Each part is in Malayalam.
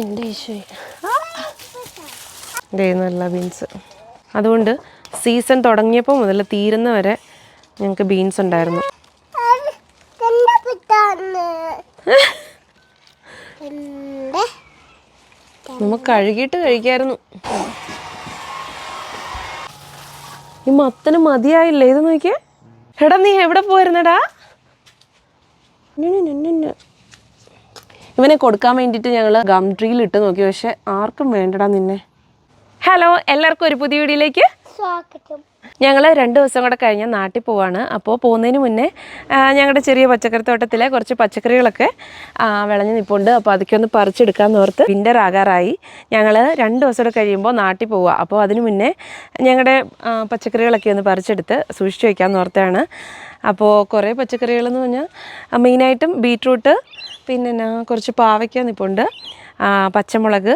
എന്റെ ദേ നല്ല ബീൻസ് അതുകൊണ്ട് സീസൺ തുടങ്ങിയപ്പോൾ മുതൽ തീരുന്ന വരെ ഞങ്ങൾക്ക് ബീൻസ് ഉണ്ടായിരുന്നു. നമുക്ക് കഴുകിയിട്ട് കഴിക്കായിരുന്നു. ഈ മത്തന് മതിയായില്ലേ? ഇത് നോക്കിയേ. എടാ നീ എവിടെ പോയിരുന്നടാ? ഇവനെ കൊടുക്കാൻ വേണ്ടിയിട്ട് ഞങ്ങൾ ഗം ട്രീയിൽ ഇട്ട് നോക്കി. പക്ഷെ ആർക്കും വേണ്ടടാ നിന്നെ. ഹലോ എല്ലാവർക്കും ഒരു പുതിയ വീഡിയോയിലേക്ക് സ്വാഗതം. ഞങ്ങൾ രണ്ട് ദിവസം കൂടെ കഴിഞ്ഞ നാട്ടിൽ പോവാണ്. അപ്പോൾ പോകുന്നതിന് മുന്നേ ഞങ്ങളുടെ ചെറിയ പച്ചക്കറി തോട്ടത്തിലെ കുറച്ച് പച്ചക്കറികളൊക്കെ വിളഞ്ഞു നിൽപ്പുണ്ട് അപ്പോൾ അതൊക്കെ ഒന്ന് പറിച്ചെടുക്കാമെന്ന് ഓർത്ത് വിന്റർ ആകാറായി. ഞങ്ങൾ രണ്ട് ദിവസം കൂടെ കഴിയുമ്പോൾ നാട്ടിൽ പോവുക അപ്പോൾ അതിന് മുന്നേ ഞങ്ങളുടെ പച്ചക്കറികളൊക്കെ ഒന്ന് പറിച്ചെടുത്ത് സൂക്ഷിച്ച് വയ്ക്കാമെന്ന് ഓർത്താണ്. അപ്പോൾ കുറേ പച്ചക്കറികളെന്ന് പറഞ്ഞാൽ മെയിനായിട്ടും ബീട്രൂട്ട് പിന്നെ കുറച്ച് പാവയ്ക്ക നിപ്പുണ്ട്. പച്ചമുളക്.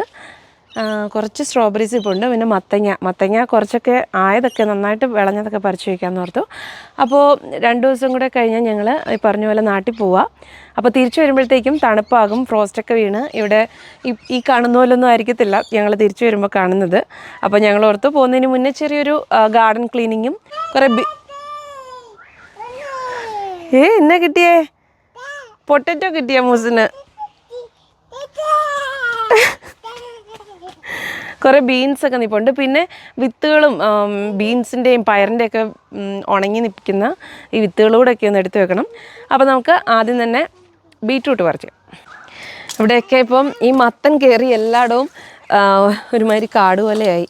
കുറച്ച് സ്ട്രോബെറീസ് ഇപ്പോൾ ഉണ്ട് പിന്നെ മത്തങ്ങ. മത്തങ്ങ കുറച്ചൊക്കെ ആയതൊക്കെ നന്നായിട്ട് വിളഞ്ഞതൊക്കെ പറിച്ചു വയ്ക്കാമെന്ന് ഓർത്തു. അപ്പോൾ രണ്ട് ദിവസം കൂടെ കഴിഞ്ഞാൽ ഞങ്ങൾ ഈ പറഞ്ഞ പോലെ നാട്ടിൽ പോവാം. അപ്പോൾ തിരിച്ചു വരുമ്പോഴത്തേക്കും തണുപ്പാകും ഫ്രോസ്റ്റൊക്കെ വീണ്. ഇവിടെ ഈ കാണുന്ന പോലൊന്നും ആയിരിക്കത്തില്ല. ഞങ്ങൾ തിരിച്ചു വരുമ്പോൾ കാണുന്നത്. അപ്പോൾ ഞങ്ങൾ ഓർത്തു പോകുന്നതിന് മുന്നേ ചെറിയൊരു ഗാർഡൻ ക്ലീനിങ്ങും കുറേ ഏ എന്നാ കിട്ടിയേ? പൊട്ടറ്റോ കിട്ടിയ മൂസിന്? കുറേ ബീൻസ് ഒക്കെ നിൽപ്പുണ്ട് പിന്നെ വിത്തുകളും ബീൻസിന്റെയും പയറിന്റെയൊക്കെ ഉണങ്ങി നിൽക്കുന്ന ഈ വിത്തുകളൂടെയൊക്കെ ഒന്ന് എടുത്തു വെക്കണം. അപ്പോൾ നമുക്ക് ആദ്യം തന്നെ ബീറ്റ്റൂട്ട് പറിച്ച്. ഇവിടെയൊക്കെ ഇപ്പം ഈ മത്തൻ കയറി എല്ലായിടവും ഒരുമാതിരി കാട് പോലെയായി.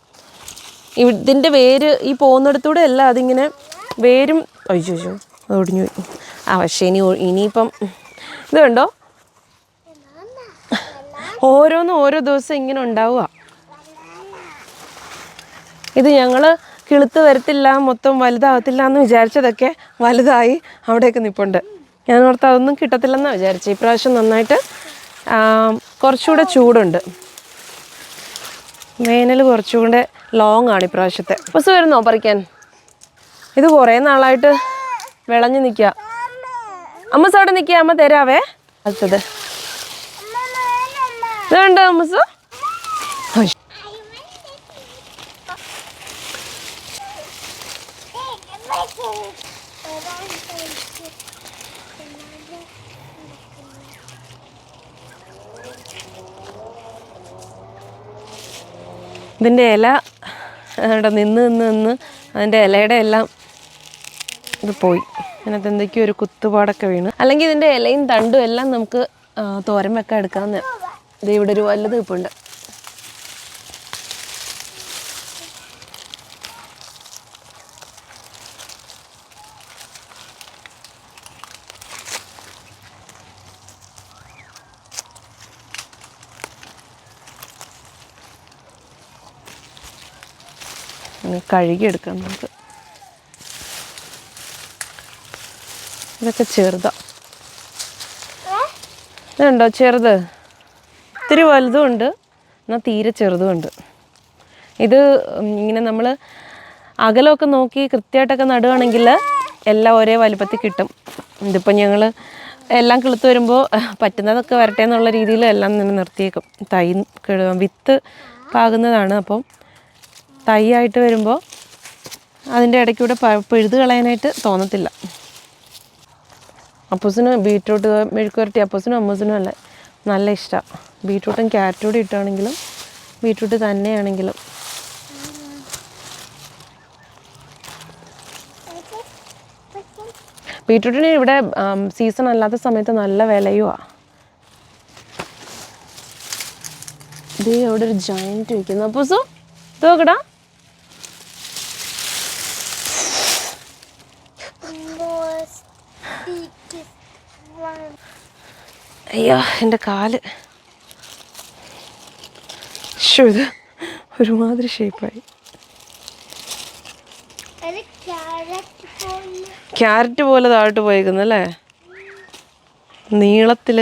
ഇവ- ഇതിന്റെ വേര് ഈ പോകുന്നിടത്തൂടെ അല്ല അതിങ്ങനെ വേരും. അയ്യോ അയ്യോ ഒടിഞ്ഞു പോയി. ആ പക്ഷേ ഇനി ഇനിയിപ്പം ഇത് കണ്ടോ? ഓരോന്നും ഓരോ ദിവസം ഇങ്ങനെ ഉണ്ടാവുക. ഇത് ഞങ്ങൾ കിളുത്ത് വരത്തില്ല മൊത്തം വലുതാകത്തില്ല എന്ന് വിചാരിച്ചതൊക്കെ വലുതായി അവിടെയൊക്കെ നിൽപ്പുണ്ട് ഞാൻ ഓർത്ത് അതൊന്നും കിട്ടത്തില്ലെന്നാണ് വിചാരിച്ചത് ഇപ്രാവശ്യം നന്നായിട്ട് കുറച്ചുകൂടെ ചൂടുണ്ട്. വേനൽ കുറച്ചുകൂടെ ലോങ് ആണ് ഇപ്രാവശ്യത്തെ ബസ് വരുന്നോ പറിക്കാൻ. ഇത് കുറേ നാളായിട്ട് വിളഞ്ഞു നിൽക്കുക. അമ്മസ് അവിടെ നിൽക്കുക അമ്മ തരാവേ. അടുത്തത്. ഇതുണ്ടോ അമ്മസ് ഇതിന്റെ ഇല അവിടെ നിന്ന് നിന്ന് നിന്ന് അതിന്റെ ഇലയുടെ എല്ലാം ഇത് പോയി. അതിനകത്ത് എന്തൊക്കെയോ ഒരു കുത്തുപാടൊക്കെ വീണ്. അല്ലെങ്കിൽ ഇതിന്റെ ഇലയും തണ്ടും എല്ലാം നമുക്ക് തോരൻ വെക്കാൻ എടുക്കാമെന്ന് ഇത് ഇവിടെ ഒരു വല്ല ഇപ്പുണ്ട് കഴുകിയെടുക്കാം നമുക്ക്. ഇതൊക്കെ ചെറുതാ. ഇതുണ്ടോ ചെറുത്? ഇത്തിരി വലുതും ഉണ്ട് എന്നാൽ തീരെ ചെറുതും ഉണ്ട് ഇത് ഇങ്ങനെ നമ്മൾ അകലമൊക്കെ നോക്കി കൃത്യമായിട്ടൊക്കെ നടുകയാണെങ്കിൽ എല്ലാം ഒരേ വലുപ്പത്തിൽ കിട്ടും. ഇതിപ്പോൾ ഞങ്ങൾ എല്ലാം കിളുത്ത് വരുമ്പോൾ പറ്റുന്നതൊക്കെ വരട്ടെ എന്നുള്ള രീതിയിൽ എല്ലാം നിന്ന് നിർത്തിയേക്കും. തൈ കിഴ- വിത്ത് പാകുന്നതാണ്. അപ്പം തൈ ആയിട്ട് വരുമ്പോൾ അതിന്റെ ഇടയ്ക്കൂടെ പിഴുത് കളയാനായിട്ട് തോന്നത്തില്ല. അപ്പൂസിന് ബീട്രൂട്ട് മെഴുക്കുവരട്ടി അപ്പൂസിനും അമ്മൂസിനും അല്ല നല്ല ഇഷ്ടമാണ് ബീറ്റ്റൂട്ടും ക്യാരറ്റും കൂടി ഇട്ടാണെങ്കിലും ബീറ്റ്റൂട്ട് തന്നെയാണെങ്കിലും. ബീട്രൂട്ടിന് ഇവിടെ സീസൺ അല്ലാത്ത സമയത്ത് നല്ല വിലയുവാ. ദേ അവിടെ ഒരു ജോയിന്റ് വയ്ക്കുന്നു അപ്പൂസു ഇത് അയ്യോ എന്റെ കാൽ. ഇത് ഒരുമാതിരി ഷേപ്പായി ക്യാരറ്റ് പോലെ. താഴോട്ട് പോയിരിക്കുന്നു അല്ലേ? നീളത്തിൽ.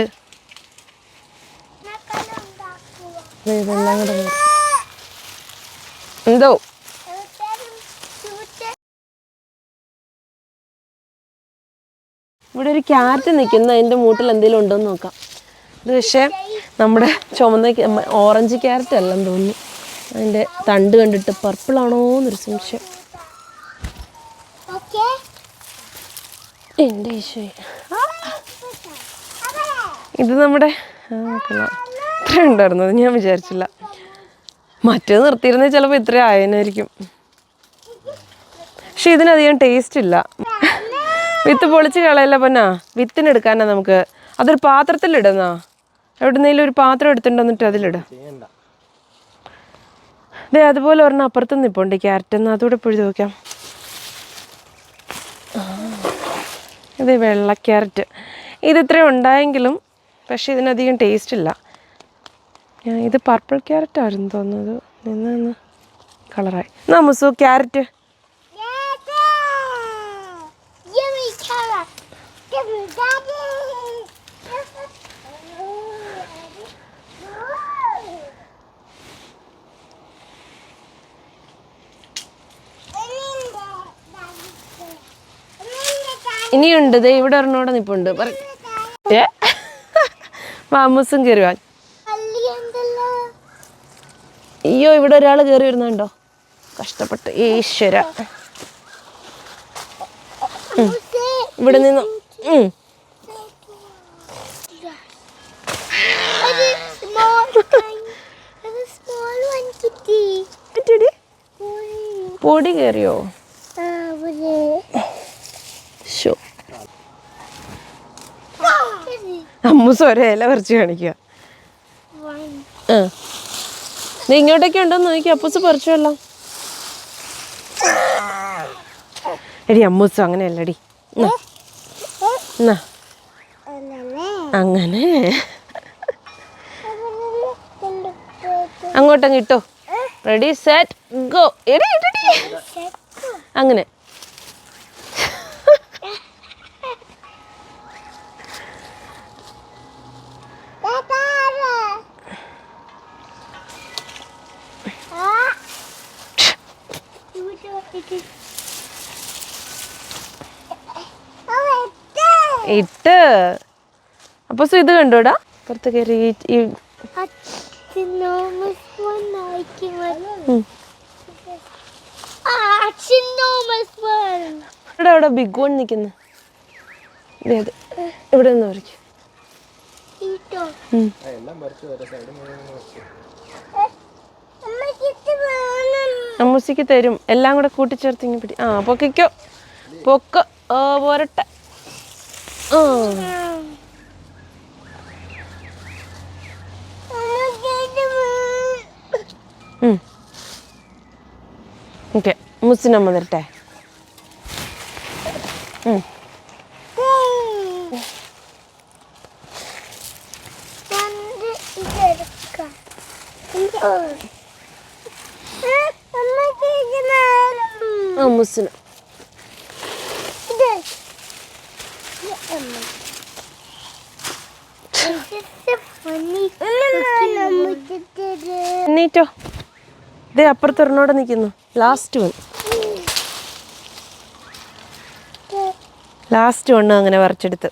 എന്തോ? ഇവിടെ ഒരു ക്യാരറ്റ് നിൽക്കുന്ന അതിന്റെ മൂട്ടിൽ എന്തെങ്കിലും ഉണ്ടോ എന്ന് നോക്കാം. ഇത് പക്ഷേ നമ്മുടെ ചുമന്ന ഓറഞ്ച് ക്യാരറ്റ് അല്ലെന്ന് തോന്നുന്നു. അതിന്റെ തണ്ട് കണ്ടിട്ട് പർപ്പിൾ ആണോ എന്നൊരു സംശയം. എന്റെ ഇത് നമ്മുടെ. ഇത്ര ഉണ്ടായിരുന്നു അത് ഞാൻ വിചാരിച്ചില്ല. മറ്റേത് നിർത്തിയിരുന്നത് ചിലപ്പോൾ ഇത്ര ആയതിനായിരിക്കും പക്ഷെ ഇതിനധികം ടേസ്റ്റ് ഇല്ല. വിത്ത് പൊളിച്ച് കളയല്ല പൊന്നാ? വിത്തിനെടുക്കാനാ നമുക്ക്. അതൊരു പാത്രത്തിലിടുന്നാ? എവിടുന്നേലും ഒരു പാത്രം എടുത്തിട്ട് വന്നിട്ട് അതിലിടാം. ദേ അതുപോലെ ഒരെണ്ണം അപ്പുറത്ത് നിൽപ്പുണ്ട് ക്യാരറ്റ് എന്നാൽ അതുകൂടെ പൊഴുതി നോക്കാം. ഇത് വെള്ള ക്യാരറ്റ്. ഇത് ഇത്രയും ഉണ്ടായെങ്കിലും പക്ഷേ ഇതിനധികം ടേസ്റ്റ് ഇല്ല. ഇത് പർപ്പിൾ ക്യാരറ്റ് ആയിരുന്നു തോന്നുന്നത് നിന്ന് നിന്ന് കളറായി നമുസു ക്യാരറ്റ്. ഇനിയുണ്ട്. ദേ ഇവിടെ ഒരെണ്ണോടെ നിപ്പുണ്ട് ഏ? മാമൂസും കയറി വാ. അയ്യോ ഇവിടെ ഒരാൾ കയറി വരുന്നുണ്ടോ? കഷ്ടപ്പെട്ട്. ഈശ്വര. ഇവിടെ നിന്ന്? പൊടി കയറിയോ ഷോ അമ്മൂസ് ഒരേ ഇല പറിച്ച് കാണിക്കുക. ആ. നീ ഇങ്ങോട്ടൊക്കെ ഉണ്ടോന്ന് നോക്കി അപ്പൂസ് പറിച്ചോല്ലോ എടി അമ്മൂസ് അങ്ങനെയല്ലടി. അങ്ങനെ. അങ്ങോട്ടങ്ങ് ഇട്ടോ. റെഡി സെറ്റ് ഗോ എടി ഇടടി അങ്ങനെ. ഇട്ട്. അപ്പൊ സു ഇത് കണ്ടോടാ പുറത്ത് കയറി ഈ-. ഇവിടെ ബിഗ് വൺ നിൽക്കുന്നു ഇവിടെ നിന്ന് പറിക്കും? അമ്മൂസിക്ക് തരും. എല്ലാം കൂടെ കൂട്ടിച്ചേർത്ത് ഇങ്ങനെ പിടി ആ പൊക്കിക്കോ. പൊക്ക. പോരട്ടെ. ഓക്കെ മുസ്സിനമ്മ തരട്ടെ ഇതേ അപ്പുറത്തൊരെണ്ണോടെ നിൽക്കുന്നു. ലാസ്റ്റ് വൺ ലാസ്റ്റ് വണ്ണ് അങ്ങനെ വരച്ചെടുത്ത്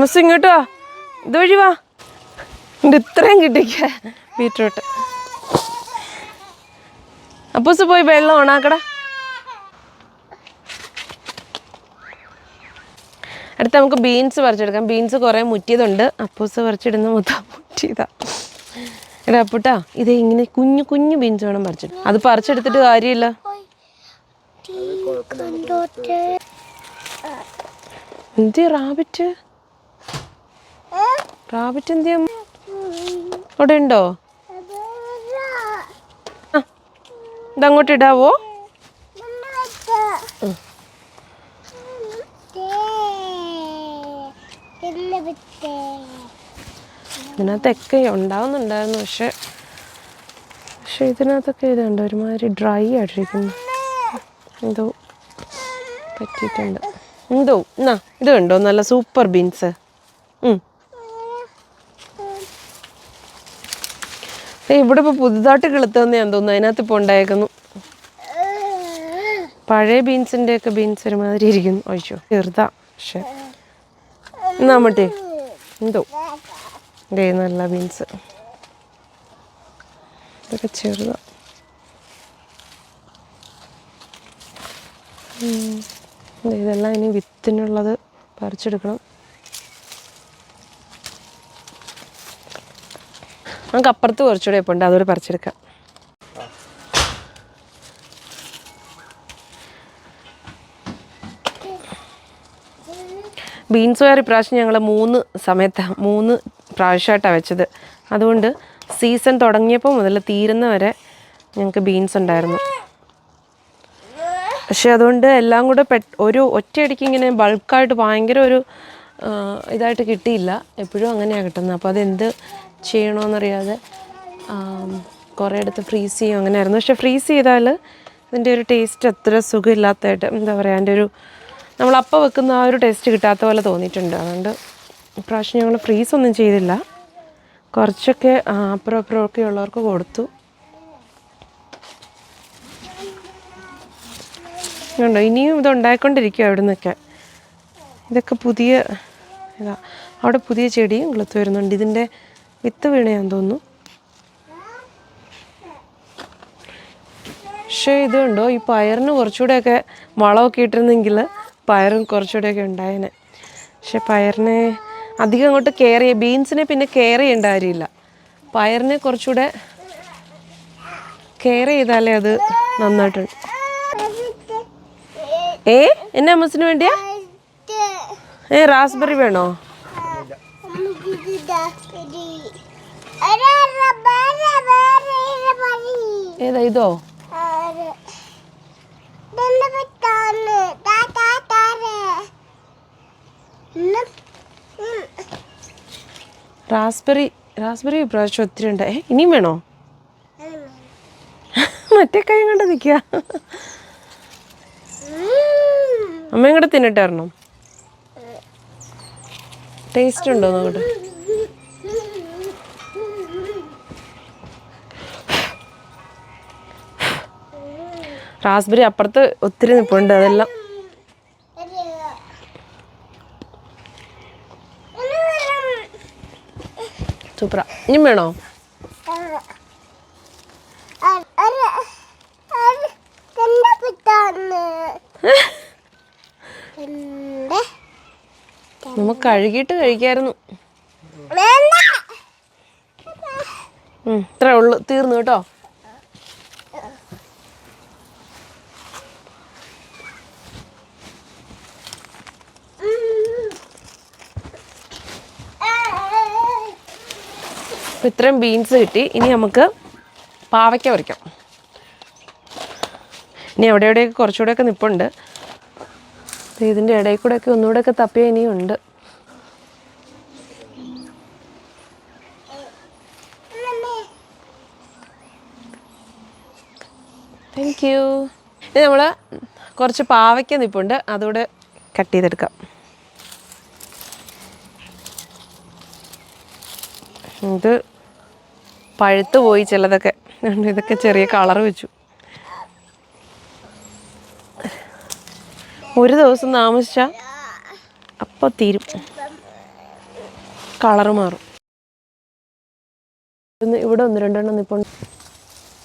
മിസ് ഇങ്ങോട്ടോ വാ. ഇതുവഴി വാ. ഇത് ഇത്രയും കിട്ടിക്ക. ബീട്രൂട്ട് അപ്പൂസ് പോയി വെള്ളം ഓണാക്കടാ. അടുത്ത നമുക്ക് ബീൻസ് പറിച്ചെടുക്കാം. ബീൻസ് കുറേ മുറ്റിയതുണ്ട്. അപ്പൂസ് പറിച്ചിടുന്ന മൊത്തം മുറ്റിയതാ. എടാ അപ്പൂട്ടാ ഇത് ഇങ്ങനെ കുഞ്ഞു കുഞ്ഞു ബീൻസ് വേണം പറിച്ചിട്ട്. അത് പറിച്ചെടുത്തിട്ട് കാര്യമില്ല. എന്ത് റാബിറ്റ് റാബിറ്റ് എന്ത് ചെയ്യാം അവിടെ ഉണ്ടോ? ഇതങ്ങോട്ട് ഇടാവോ? ഇതിനകത്തൊക്കെ ഉണ്ടാവുന്നുണ്ടായിരുന്നു പക്ഷെ പക്ഷെ ഇതിനകത്തൊക്കെ ഇതുണ്ട് ഒരുമാതിരി ഡ്രൈ ആയിട്ടിരിക്കുന്നു. എന്തോ പറ്റിയിട്ടുണ്ട്. എന്തോ എന്നാ ഇത് കണ്ടോ നല്ല സൂപ്പർ ബീൻസ്. ഇവിടെ ഇപ്പോൾ പുതുതായിട്ട് കിളുത്തന്നെ ഞാൻ തോന്നുന്നു അതിനകത്ത് ഇപ്പോൾ ഉണ്ടായേക്കുന്നു. പഴയ ബീൻസിന്റെ ഒക്കെ ബീൻസ് ഒരുമാതിരി ഇരിക്കുന്നു. ഒഴിച്ചോ ചെറുതാ പക്ഷെ. എന്നാ മറ്റേ എന്തോ ദേ നല്ല ബീൻസ് ഇതൊക്കെ ചെറുതാ. ദേ ഇതെല്ലാം ഇനി വിത്തിനുള്ളത് പറിച്ചെടുക്കണം. നമുക്ക് അപ്പുറത്ത് കുറച്ചുകൂടെ ഇപ്പോൾ ഉണ്ട് അതുകൂടെ പറിച്ചെടുക്കാം. ബീൻസ് വയർ ഇപ്രാവശ്യം ഞങ്ങൾ മൂന്ന് സമയത്ത് മൂന്ന് പ്രാവശ്യമായിട്ടാണ് വെച്ചത്. അതുകൊണ്ട് സീസൺ തുടങ്ങിയപ്പോൾ മുതൽ തീരുന്ന വരെ ഞങ്ങൾക്ക് ബീൻസ് ഉണ്ടായിരുന്നു. പക്ഷെ അതുകൊണ്ട് എല്ലാം കൂടെ പെ ഒരു ഒറ്റയടിക്ക് ഇങ്ങനെ ബൾക്കായിട്ട് ഭയങ്കര ഒരു ഇതായിട്ട് കിട്ടിയില്ല. എപ്പോഴും അങ്ങനെയാണ് കിട്ടുന്നത് അപ്പോൾ അതെന്ത് ചെയ്യണമെന്നറിയാതെ കുറേ അടുത്ത് ഫ്രീസ് ചെയ്യും. അങ്ങനെയായിരുന്നു. പക്ഷെ ഫ്രീസ് ചെയ്താൽ അതിന്റെ ഒരു ടേസ്റ്റ് അത്ര സുഖമില്ലാത്തതായിട്ട് എന്താ പറയുക അതിന്റെ ഒരു നമ്മൾ അപ്പം വെക്കുന്ന ആ ഒരു ടേസ്റ്റ് കിട്ടാത്ത പോലെ തോന്നിയിട്ടുണ്ട്. അതുകൊണ്ട് ഇപ്രാവശ്യം ഞങ്ങൾ ഫ്രീസ് ഒന്നും ചെയ്തില്ല. കുറച്ചൊക്കെ അപ്പുറം അപ്പുറം ഒക്കെ ഉള്ളവർക്ക് കൊടുത്തു. ഉണ്ടോ ഇനിയും ഇത് ഉണ്ടായിക്കൊണ്ടിരിക്കും അവിടെ നിന്നൊക്കെ ഇതൊക്കെ പുതിയ ഇതാ അവിടെ പുതിയ ചെടിയും കിളുത്ത് വരുന്നുണ്ട്. ഇതിന്റെ വിത്ത് വീണയാന്ന് തോന്നുന്നു. പക്ഷേ ഇതുണ്ടോ ഈ പയറിന് കുറച്ചുകൂടെയൊക്കെ വളമൊക്കെ ഇട്ടിരുന്നെങ്കിൽ പയറും കുറച്ചുകൂടെയൊക്കെ ഉണ്ടായേനെ. പക്ഷെ പയറിനെ അധികം അങ്ങോട്ട് കെയർ ചെയ്യുക ബീൻസിനെ പിന്നെ കെയർ ചെയ്യേണ്ട കാര്യമില്ല. പയറിനെ കുറച്ചുകൂടെ കെയർ ചെയ്താലേ അത് നന്നായിട്ടുണ്ട്. ഏ? എന്നെ അമ്മസിന് വേണ്ടിയാ? ഏ റാസ്ബെറി വേണോ? ഏതാ ഇതോ? റാസ്ബെറി റാസ്ബെറി ഇപ്രാവശ്യം ഒത്തിരി ഉണ്ട്. ഏ ഇനിയും വേണോ? മറ്റേ കൈ കണ്ട നിൽക്കുക. അമ്മയും കൂടെ തിന്നിട്ടായിരുന്നു? ടേസ്റ്റ് ഉണ്ടോ നോക്കട്ടെ റാസ്ബെറി അപ്പുറത്ത് ഒത്തിരി നിൽപ്പുണ്ട് അതെല്ലാം സൂപ്പറാ. ഇനിയും വേണോ? നമുക്ക് കഴുകിയിട്ട് കഴിക്കായിരുന്നു. ഇത്രേ ഉള്ളു. തീർന്നു കേട്ടോ. അപ്പം ഇത്രയും ബീൻസ് കിട്ടി. ഇനി നമുക്ക് പാവയ്ക്ക പറിക്കാം ഇനി എവിടെ എവിടെയൊക്കെ കുറച്ചുകൂടെയൊക്കെ നിപ്പുണ്ട്. ഇതിന്റെ ഇടയിൽ കൂടെയൊക്കെ ഒന്നുകൂടെയൊക്കെ തപ്പിയ ഇനിയും ഉണ്ട്. താങ്ക് യു ഇനി നമ്മൾ കുറച്ച് പാവയ്ക്ക നിപ്പുണ്ട്. അതുകൂടെ കട്ട് ചെയ്തെടുക്കാം. ഇത് പഴുത്ത് പോയി ചിലതൊക്കെ. ഇതൊക്കെ ചെറിയ കളർ വെച്ചു. ഒരു ദിവസം താമസിച്ച അപ്പോൾ തീരും. കളറ് മാറും. ഇവിടെ ഒന്ന് രണ്ടെണ്ണം നിപ്പുണ്ട്.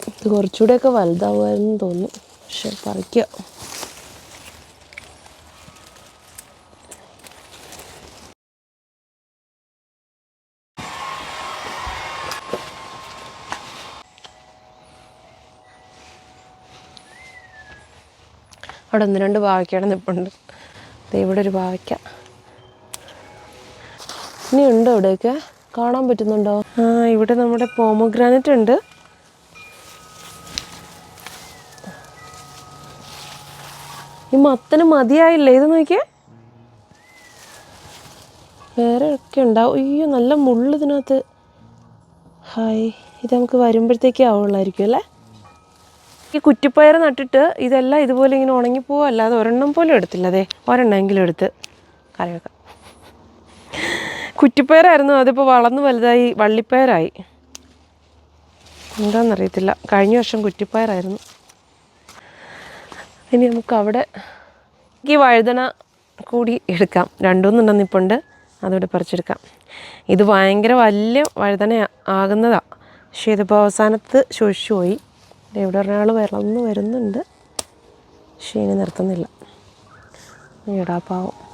ഇത് കുറച്ചുകൂടെയൊക്കെ വലുതാവുമായിരുന്നു തോന്നുന്നു. പക്ഷെ പറിക്കുക അവിടെ ഒന്ന് രണ്ട് പാവയ്ക്കയുടെ നിപ്പുണ്ട്. ഇവിടെ ഒരു പാവയ്ക്ക ഇനി ഉണ്ടോ ഇവിടെയൊക്കെ കാണാൻ പറ്റുന്നുണ്ടോ? ആ ഇവിടെ നമ്മുടെ പോമഗ്രാനറ്റ് ഉണ്ട്. ഈ മത്തന് മതിയായില്ലേ? ഇത് നോക്കിയേ. വേറെ ഒക്കെ ഉണ്ടാവും. അയ്യോ നല്ല മുള്ള് ഇതിനകത്ത്. ഹായ് ഇത് നമുക്ക് വരുമ്പോഴത്തേക്കേ ആവുള്ളായിരിക്കും അല്ലേ? ഈ കുറ്റിപ്പയർ നട്ടിട്ട് ഇതെല്ലാം ഇതുപോലെ ഇങ്ങനെ ഉണങ്ങിപ്പോവും അല്ലാതെ ഒരെണ്ണം പോലും എടുത്തില്ല. അതെ ഒരെണ്ണമെങ്കിലും എടുത്ത് കറി വെക്കാം. കുറ്റിപ്പയറായിരുന്നു അതിപ്പോൾ വളർന്ന് വലുതായി വള്ളിപ്പയറായി. എന്താണെന്നറിയത്തില്ല കഴിഞ്ഞ വർഷം കുറ്റിപ്പയറായിരുന്നു. ഇനി നമുക്ക് അവിടെ ഈ വഴുതന കൂടി എടുക്കാം. രണ്ടുമൂന്നെണ്ണം നിപ്പുണ്ട് അതോടെ പറിച്ചെടുക്കാം. ഇത് ഭയങ്കര വലിയ വഴുതന ആകുന്നതാണ് പക്ഷേ ഇതിപ്പോൾ അവസാനത്ത് ശോഷിച്ചു പോയി ഇവിടെ ഒരാൾ വളർന്നു വരുന്നുണ്ട്. പക്ഷേ ഇനി നിർത്തുന്നില്ല. ഈടാ പാവം.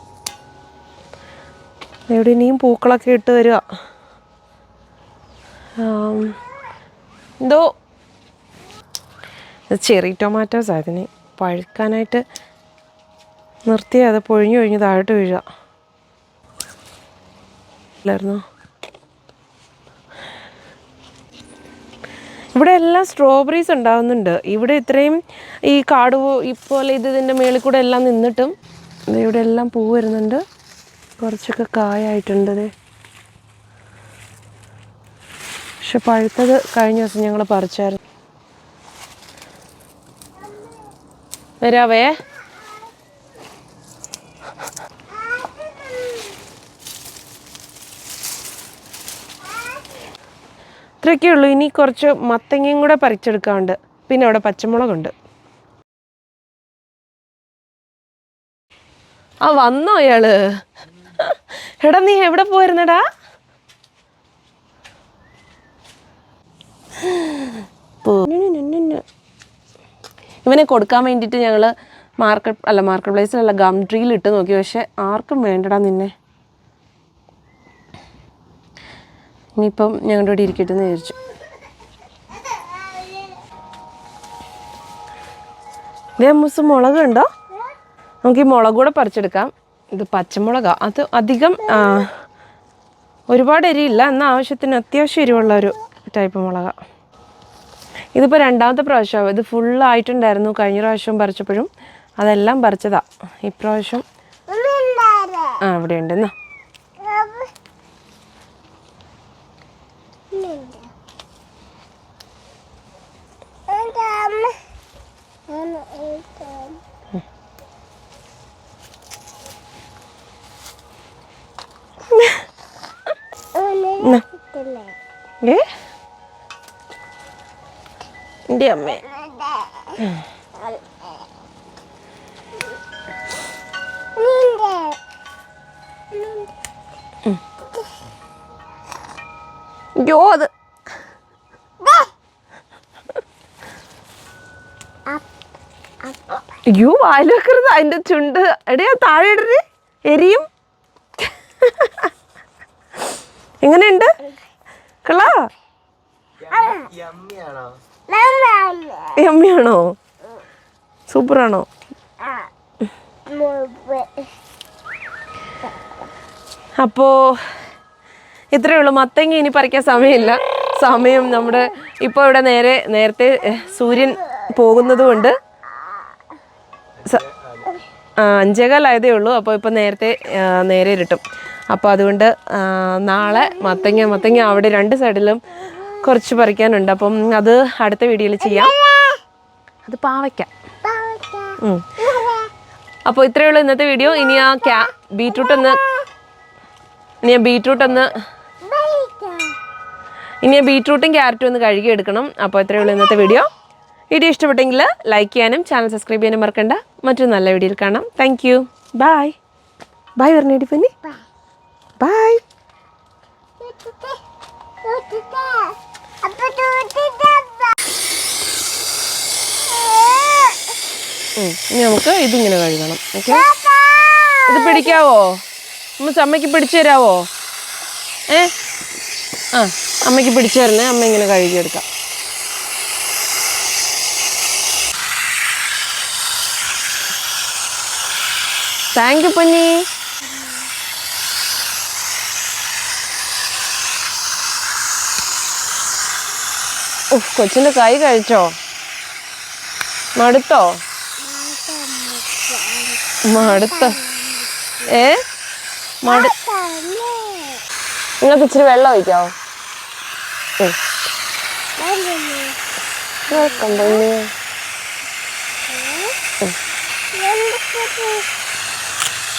ഇവിടെ ഇനിയും പൂക്കളൊക്കെ ഇട്ട് വരിക. എന്തോ? ചെറി ടൊമാറ്റോസ് അതിന് പഴുക്കാനായിട്ട് നിർത്തിയത് പൊഴിഞ്ഞു പൊഴിഞ്ഞ് താഴോട്ട് വീഴുക. ഇല്ലായിരുന്നോ? ഇവിടെ എല്ലാം സ്ട്രോബെറീസ് ഉണ്ടാവുന്നുണ്ട്. ഇവിടെ ഇത്രയും ഈ കാട് ഇപ്പോലെ ഇത് ഇതിന്റെ മേളിൽ കൂടെ എല്ലാം നിന്നിട്ടും ഇവിടെ എല്ലാം പൂ വരുന്നുണ്ട്. കുറച്ചൊക്കെ കായായിട്ടുണ്ട് ദേ. പക്ഷെ പഴുത്തത് കഴിഞ്ഞ ദിവസം ഞങ്ങൾ പറിച്ചായിരുന്നു. വരാവേ. ഇത്രയൊക്കെ ഉള്ളൂ. ഇനി കുറച്ച് മത്തങ്ങയും കൂടെ പറിച്ചെടുക്കാറുണ്ട് പിന്നെ അവിടെ പച്ചമുളകുണ്ട്. ആ വന്നോ അയാൾ. എടാ നീ എവിടെ പോയിരുന്നടാ? ഇവനെ കൊടുക്കാൻ വേണ്ടിയിട്ട് ഞങ്ങൾ മാർക്കറ്റ് അല്ല മാർക്കറ്റ് പ്ലേസിലല്ല ഗം ട്രീയിൽ ഇട്ട് നോക്കി. പക്ഷെ ആർക്കും വേണ്ടടാ നിന്നെ. ഇനിയിപ്പം ഞങ്ങളുടെ ഇവിടെ ഇരിക്കട്ടെ എന്ന് വിചാരിച്ചു. ഇതേ മുസ് മുളക് ഉണ്ടോ? നമുക്ക് ഈ മുളക് കൂടെ പറിച്ചെടുക്കാം. ഇത് പച്ചമുളകാ. അത് അധികം ഒരുപാട് എരിയില്ല. എന്നാൽ ആവശ്യത്തിന് അത്യാവശ്യം എരിവുള്ള ഒരു ടൈപ്പ് മുളക. ഇതിപ്പോൾ രണ്ടാമത്തെ പ്രാവശ്യമാണ് ഇത് ഫുള്ളായിട്ടുണ്ടായിരുന്നു കഴിഞ്ഞ പ്രാവശ്യം പറിച്ചപ്പോഴും അതെല്ലാം പറിച്ചതാണ് ഇപ്രാവശ്യം ആ ഇവിടെ ഉണ്ട് എന്നാ ഏ എന്റെ അമ്മേ അയ്യോ അത് അയ്യോ വാലുവെക്കരുത് വെക്കരുത് അതിന്റെ ചുണ്ട് എടിയാ താഴെ ഇടരുത്. എരിയും. എങ്ങനെയുണ്ട്? കളാ എമ്മയാണോ സൂപ്പറാണോ? അപ്പോൾ ഇത്രയേ ഉള്ളൂ. മത്തങ്ങ ഇനി പറിക്കാൻ സമയമില്ല. സമയം നമ്മുടെ ഇപ്പോൾ ഇവിടെ നേരെ നേരത്തെ സൂര്യൻ പോകുന്നതുകൊണ്ട്. അഞ്ചേകാലായതേ ഉള്ളൂ. അപ്പോൾ ഇപ്പോൾ നേരത്തെ നേരെ ഇരുട്ടും. അപ്പോൾ അതുകൊണ്ട് നാളെ മത്തങ്ങ മത്തങ്ങ അവിടെ രണ്ട് സൈഡിലും കുറച്ച് പറിക്കാനുണ്ട്. അപ്പം അത് അടുത്ത വീഡിയോയിൽ ചെയ്യാം. അത് പാവയ്ക്ക. അപ്പോൾ ഇത്രയേ ഉള്ളൂ ഇന്നത്തെ വീഡിയോ. ഇനി ആ ക്യാ ബീട്രൂട്ട് ഒന്ന് ഇനി ആ ബീട്രൂട്ട് ഒന്ന് ഇനി ആ ബീട്രൂട്ടും ക്യാരറ്റും ഒന്ന് കഴുകി എടുക്കണം അപ്പോൾ ഇത്രയേ ഉള്ളൂ ഇന്നത്തെ വീഡിയോ. വീഡിയോ ഇഷ്ടപ്പെട്ടെങ്കിൽ ലൈക്ക് ചെയ്യാനും ചാനൽ സബ്സ്ക്രൈബ് ചെയ്യാനും മറക്കണ്ട. മറ്റൊരു നല്ല വീഡിയോയിൽ കാണാം. താങ്ക് യു ബായ് ബായ് പറഞ്ഞേടി പിന്നെ ബായ് ഇനി നമുക്ക് ഇതിങ്ങനെ കഴുകണം. ഓക്കെ ഇത് പിടിക്കാവോ? അമ്മ അമ്മയ്ക്ക് പിടിച്ചു തരാവോ? ഏ? ആ അമ്മയ്ക്ക് പിടിച്ചു തരണേ അമ്മ ഇങ്ങനെ കഴുകിയെടുക്കാം. താങ്ക് യു പൊന്നി ഉഫ് കൊച്ചിന്റെ കൈ കഴിച്ചോ? മടുത്തോ? മടുത്ത. ഏ? മടു നിങ്ങൾക്ക് ഇച്ചിരി വെള്ളം ഒഴിക്കാവോ. വെൽക്കം പൊന്നി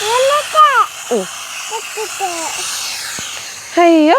やめた。うん。はいよ。